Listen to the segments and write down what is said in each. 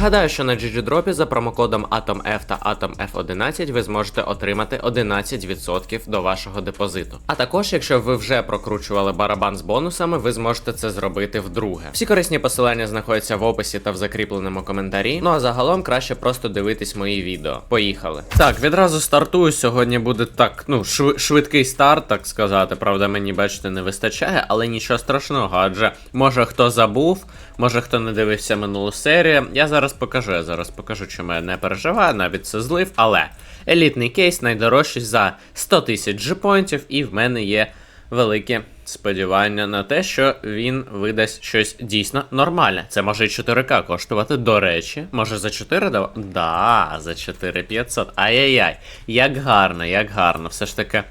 Нагадаю, що на GGDrop за промокодом AtomF та AtomF11 ви зможете отримати 11% до вашого депозиту. А також, якщо ви вже прокручували барабан з бонусами, ви зможете це зробити вдруге. Всі корисні посилання знаходяться в описі та в закріпленому коментарі. Ну а загалом краще просто дивитись мої відео. Поїхали. Так, відразу стартую. Сьогодні буде так, ну, шв- швидкий старт, так сказати. Правда, мені бачите, не вистачає, але нічого страшного, адже може хто забув, може хто не дивився минулу серію. Я зараз покажу, я зараз покажу, чому я не переживаю, навіть це злив, але елітний кейс найдорожчий за 100 тисяч джипоінтів, і в мене є великі сподівання на те, що він видасть щось дійсно нормальне. Це може і 4К коштувати, до речі. Може за 4 дав... Да, за 4500. Ай-яй-яй. Як гарно, як гарно. Все ж таки,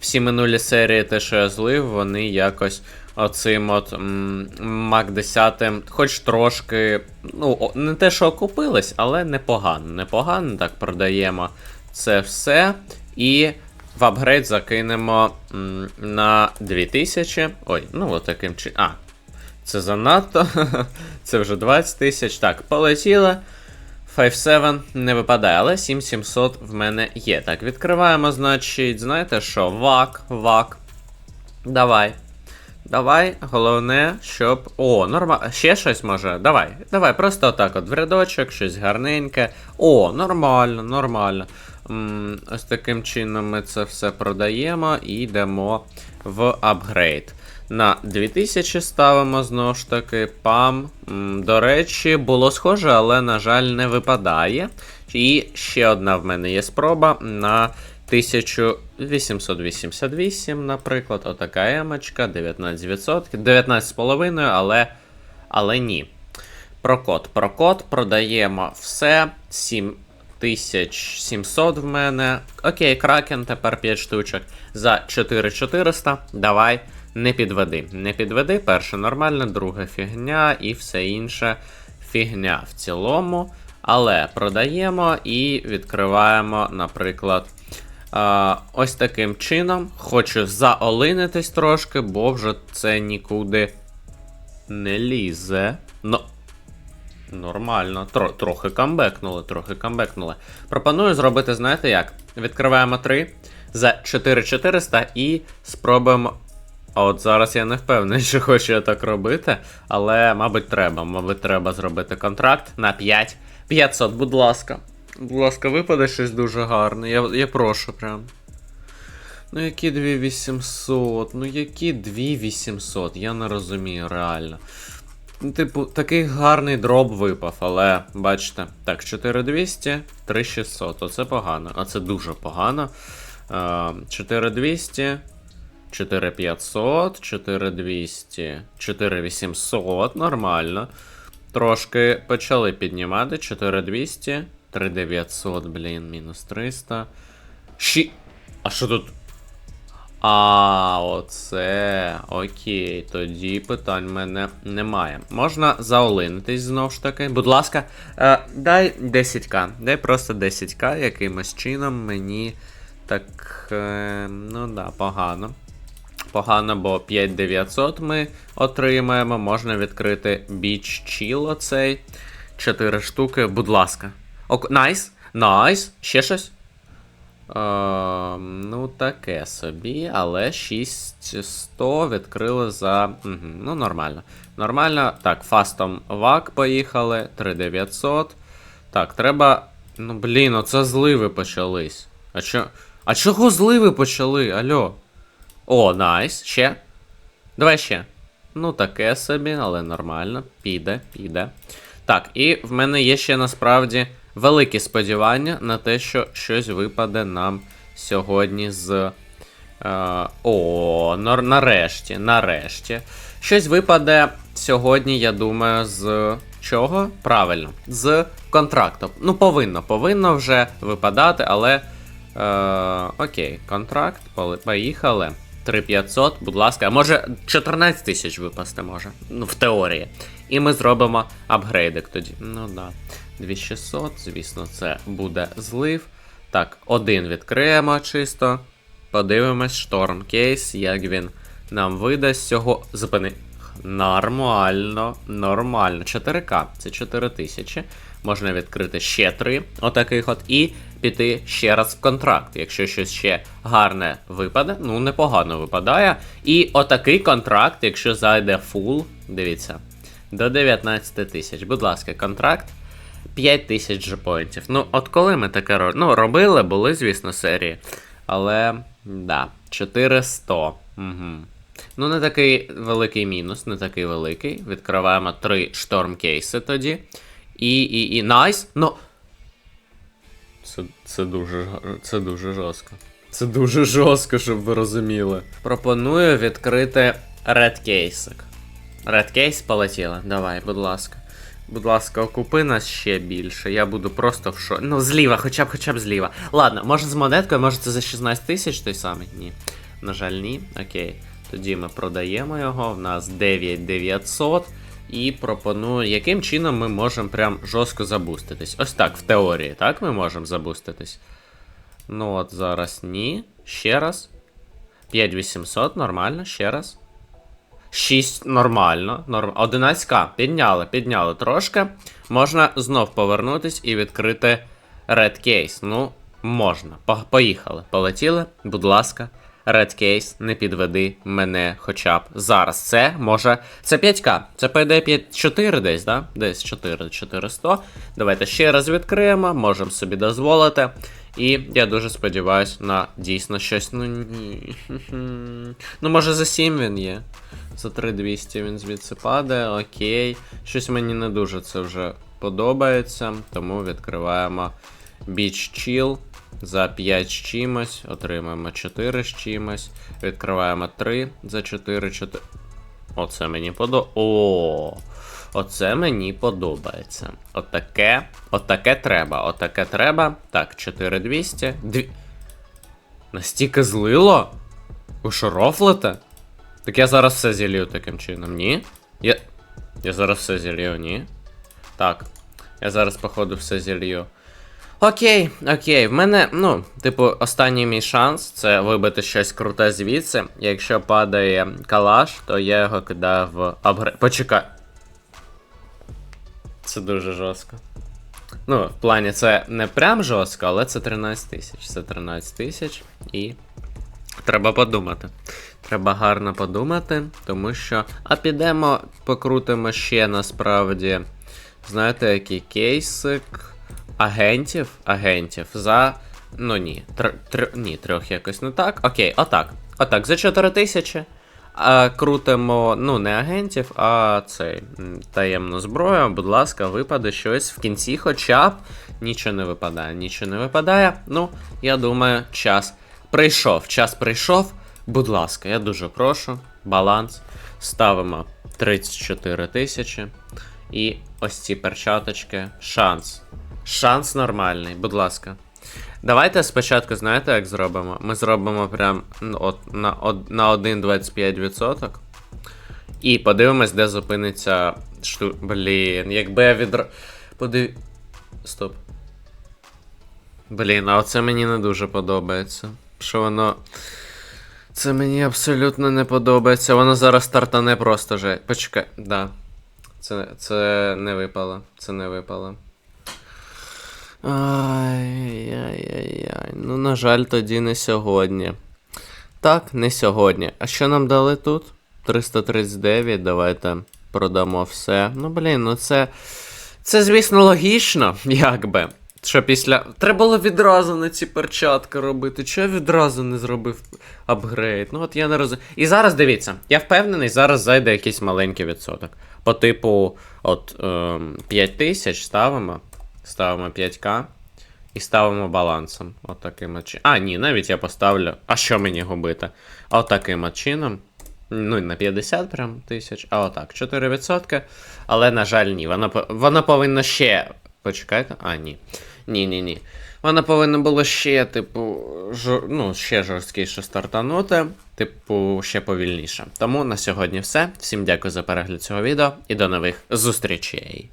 всі минулі серії, те, що я злив, вони якось оцим от Мак 10, хоч трошки, ну, не те, що окупились, але непогано. Непогано так продаємо це все. І в апгрейд закинемо на 2000. Ой, ну от таким чи. А, це занадто. це вже 20 тисяч. Так, полетіло. 5-7 не випадає, але 7700 в мене є. Так, відкриваємо, значить, знаєте що? Вак, вак. Давай. Давай, головне, щоб. О, нормально. Ще щось може. Давай. Давай, просто отак от в рядочок, щось гарненьке. О, нормально, нормально. М, ось таким чином ми це все продаємо і йдемо в апгрейд. На 2000 ставимо знову ж таки. Пам. М, До речі, було схоже, але, на жаль, не випадає. І ще одна в мене є спроба на 1888, наприклад, отака емочка, 19%, 19,5, але, але ні. Прокод, прокод, продаємо все. 7700 в мене. Окей, кракен, тепер 5 штучок. За 4400. Давай, не підведи. Не підведи. Перше нормально, друге фігня і все інше фігня в цілому. Але продаємо і відкриваємо, наприклад. Ось таким чином. Хочу заолинитись трошки, бо вже це нікуди не лізе. Ну, нормально. Тро, трохи камбекнули, трохи камбекнули. Пропоную зробити, знаєте як? Відкриваємо 3 за 4400 і спробуємо. А от зараз я не впевнений, що хочу я так робити, але, мабуть, треба. Мабуть, треба зробити контракт на 5. 500, будь ласка. Будь ласка, випаде щось дуже гарне. Я, я прошу прям. Ну, які 2800? Ну, які 2800? Я не розумію, реально. Ну, Типу, такий гарний дроп випав, але бачите. Так, 4200, 3600. Оце погано. Оце дуже погано. Е, 4200, 4500, 4200, 4800. Нормально. Трошки почали піднімати. 4200, 3900, блін, мінус 300. Ші. А що тут? А, оце. Окей, тоді питань в мене немає. Можна заолинитись знову ж таки. Будь ласка, е, дай 10к. Дай просто 10к якимось чином мені так. Е, ну да, погано. Погано, бо 5900 ми отримаємо. Можна відкрити біч чіл оцей. 4 штуки, будь ласка. Найс, найс. Ще щось? Е, ну, таке собі, але 6100 відкрили за. Угу, ну, нормально. Нормально. Так, фастом вак поїхали. 3900. Так, треба. Ну, блін, оце зливи почались. А чо. А чого зливи почали? Алло? О, найс. Ще. Давай ще. Ну, таке собі, але нормально. Піде, піде. Так, і в мене є ще насправді великі сподівання на те, що щось випаде нам сьогодні з. Е, о, нарешті, нарешті. Щось випаде сьогодні, я думаю, з чого? Правильно, з контракту. Ну, повинно, повинно вже випадати, але. Е, окей, контракт, поїхали. 3500, будь ласка, може 14 тисяч випасти може. Ну, в теорії. І ми зробимо апгрейдик тоді. Ну да. 2600, звісно, це буде злив. Так, один відкриємо чисто. Подивимось, шторм кейс, як він нам видасть цього. Зупини. Нормально, нормально. 4К, це 4000. можна відкрити ще три отаких от, і піти ще раз в контракт. Якщо щось ще гарне випаде, ну непогано випадає. І отакий контракт, якщо зайде фул, дивіться, до 19 тисяч. Будь ласка, контракт. 5 тисяч джепоінтів. Ну, от коли ми таке робили? Ну, робили, були, звісно, серії. Але, да, 400. Угу. Ну, не такий великий мінус, не такий великий. Відкриваємо три шторм-кейси тоді. І, і, і, найс. Ну. Це, це дуже це дуже жорстко. Це дуже жорстко, щоб ви розуміли. Пропоную відкрити Red Case полетіла. Давай, будь ласка. Будь ласка, окупи нас ще більше. Я буду просто в шо. Ну, зліва, хоча б хоча б зліва. Ладно, може з монеткою, може це за 16 тисяч той самий? Ні. На жаль, ні. Окей. Тоді ми продаємо його. В нас 9900. І пропоную, яким чином ми можемо прям жорстко забуститись. Ось так, в теорії, так ми можемо забуститись. Ну от зараз ні. Ще раз. 5800, нормально, ще раз. 6 нормально. Норм... 11к. Підняли, підняли трошки. Можна знов повернутись і відкрити Red Case. Ну, можна. По- Поїхали. Полетіли, будь ласка. Red Case, не підведи мене хоча б зараз. Це може. Це 5к. Це по 5... 4 десь, да? Десь 4, 400. Давайте ще раз відкриємо, можемо собі дозволити. І я дуже сподіваюся на дійсно щось. Ну ні. Ну, може за 7 він є. За 3200 він звідси падає, окей. Щось мені не дуже це вже подобається, тому відкриваємо Beach Chill за 5 з чимось, отримаємо 4 з чимось, відкриваємо 3 за 4, 4. Оце мені подобається. О, оце мені подобається. Отаке, отаке треба, отаке треба. Так, 4200. Дві... Настільки злило? Ви що рофлите? Так я зараз все зілью таким чином, ні? Я. Я зараз все зілью, ні? Так. Я зараз, походу, все зілью. Окей, окей, в мене, ну, типу, останній мій шанс це вибити щось круте звідси. Якщо падає калаш, то я його кидаю в апгрейд. Почекай. Це дуже жорстко. Ну, в плані, це не прям жорстко, але це 13 тисяч. Це 13 тисяч і. Треба подумати. Треба гарно подумати, тому що. А підемо, покрутимо ще насправді. Знаєте, який кейсик агентів. Агентів за. Ну ні. Тр, тр, ні, трьох якось не так. Окей, отак. Отак, за 4 тисячі. Крутимо, ну, не агентів, а цей таємну зброю. Будь ласка, випаде щось в кінці, хоча б нічого не випадає. Нічого не випадає. Ну, я думаю, час прийшов. Час прийшов. Будь ласка, я дуже прошу. Баланс. Ставимо 34 тисячі. І ось ці перчаточки. Шанс. Шанс нормальний, будь ласка. Давайте спочатку, знаєте, як зробимо? Ми зробимо прям от, на, од, на 1,25%. І подивимось, де зупиниться шту. Блін, якби я відро. Подив. Стоп. Блін, а оце мені не дуже подобається. Що воно. Це мені абсолютно не подобається. Воно зараз стартане просто же. Почекай, да. Це, це не випало. Це не випало. Ай-яй-яй-яй. Ну, на жаль, тоді не сьогодні. Так, не сьогодні. А що нам дали тут? 339, давайте продамо все. Ну, блін, ну це. Це, звісно, логічно, якби. Що після. Треба було відразу на ці перчатки робити. Чого я відразу не зробив апгрейд? Ну от я не розумію. І зараз дивіться, я впевнений, зараз зайде якийсь маленький відсоток. По типу, от ем, 5 тисяч ставимо. Ставимо 5к. І ставимо балансом. От таким от чином. А, ні, навіть я поставлю. А що мені губити? От таким от чином. Ну, на 50 прям тисяч, а отак, 4%. Але, на жаль, ні. Воно, по- воно повинно ще. Почекайте. А, ні. Ні, ні, ні. Воно повинно було ще, типу, жор... ну, ще жорсткіше стартанути, типу, ще повільніше. Тому на сьогодні все. Всім дякую за перегляд цього відео і до нових зустрічей.